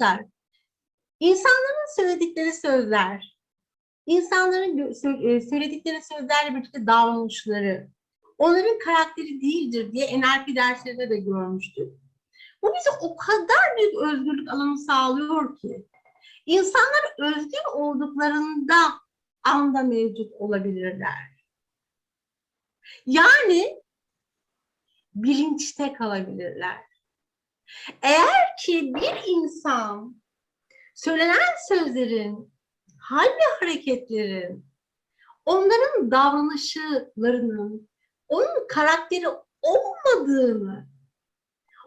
Arkadaşlar, insanların söyledikleri sözler, insanların e, söyledikleri sözlerle birlikte davranışları, onların karakteri değildir diye NLP derslerinde de görmüştük. Bu bize o kadar büyük özgürlük alanı sağlıyor ki, insanlar özgür olduklarında anda mevcut olabilirler. Yani bilinçte kalabilirler. Eğer ki bir insan söylenen sözlerin, hal ve hareketlerin, onların davranışlarının, onun karakteri olmadığını,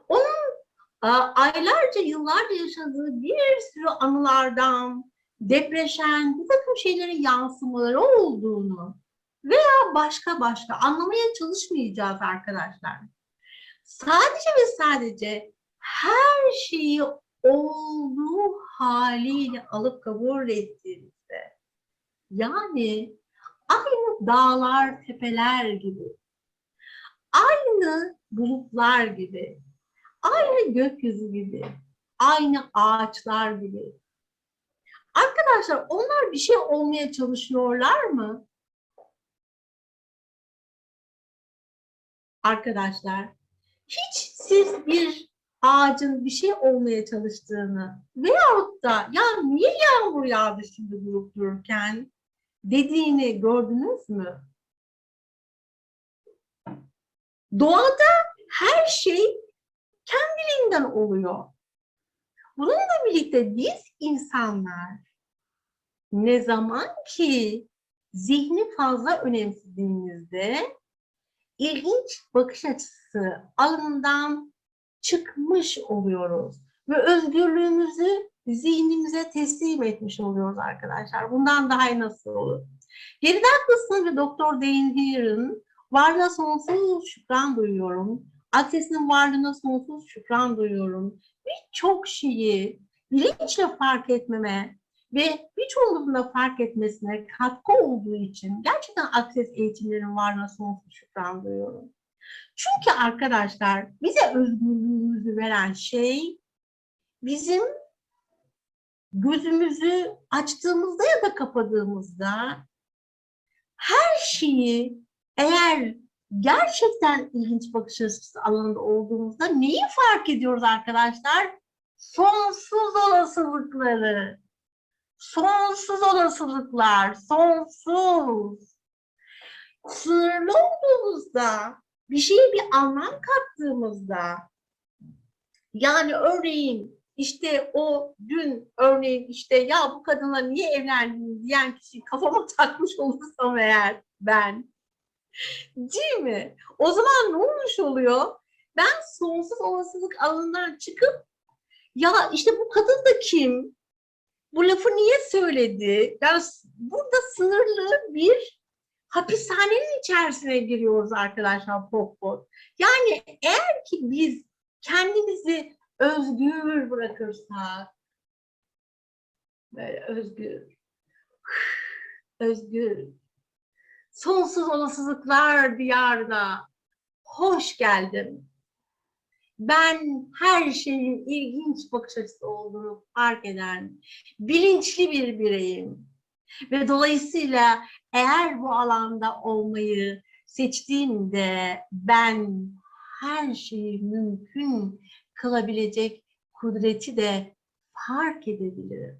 onun aylarca, yıllarca yaşadığı bir sürü anılardan, depreşen, bir takım şeylerin yansımaları olduğunu veya başka başka anlamaya çalışmayacağız arkadaşlar. Sadece ve sadece her şeyi olduğu haliyle alıp kabul ettiğimizde yani aynı dağlar, tepeler gibi, aynı bulutlar gibi, aynı gökyüzü gibi, aynı ağaçlar gibi. Arkadaşlar onlar bir şey olmaya çalışıyorlar mı? Arkadaşlar hiç siz bir ağacın bir şey olmaya çalıştığını veyahut da ya niye yağmur yağdı şimdi durup dururken dediğini gördünüz mü? Doğada her şey kendiliğinden oluyor. Bununla birlikte biz insanlar ne zaman ki zihni fazla önemsediğimizde ilginç bakış açısı alanından çıkmış oluyoruz ve özgürlüğümüzü zihnimize teslim etmiş oluyoruz arkadaşlar. Bundan daha nasıl olur? Geride haklısın ve Doktor Dane Heer'ın varlığa sonsuz şükran duyuyorum. Aksesinin varlığına sonsuz şükran duyuyorum. Birçok şeyi bilinçle fark etmeme ve birçoğunun fark etmesine katkı olduğu için gerçekten akses eğitimlerin varlığına sonsuz şükran duyuyorum. Çünkü arkadaşlar bize özgürlüğümüzü veren şey bizim gözümüzü açtığımızda ya da kapadığımızda her şeyi eğer gerçekten ilginç bakış açısı alanında olduğumuzda neyi fark ediyoruz arkadaşlar? Sonsuz olasılıkları. Sonsuz olasılıklar, sonsuz. Sınırlı olduğumuzda, bir şeye bir anlam kattığımızda, yani örneğin işte o dün örneğin işte ya bu kadınla niye evlendin diyen kişi kafama takmış olursam eğer ben, değil mi? O zaman ne olmuş oluyor? Ben sonsuz olasılık alanından çıkıp ya işte bu kadın da kim? bu lafı niye söyledi? Yani burada sınırlı bir hapishanenin içerisine giriyoruz arkadaşlar pop. Yani eğer ki biz kendimizi özgür bırakırsak, böyle özgür, özgür, sonsuz olasılıklar diyarına hoş geldin. Ben her şeyin ilginç bakış açısı olduğunu fark eden, bilinçli bir bireyim. Ve dolayısıyla eğer bu alanda olmayı seçtiğimde ben her şeyi mümkün kılabilecek kudreti de fark edebilirim.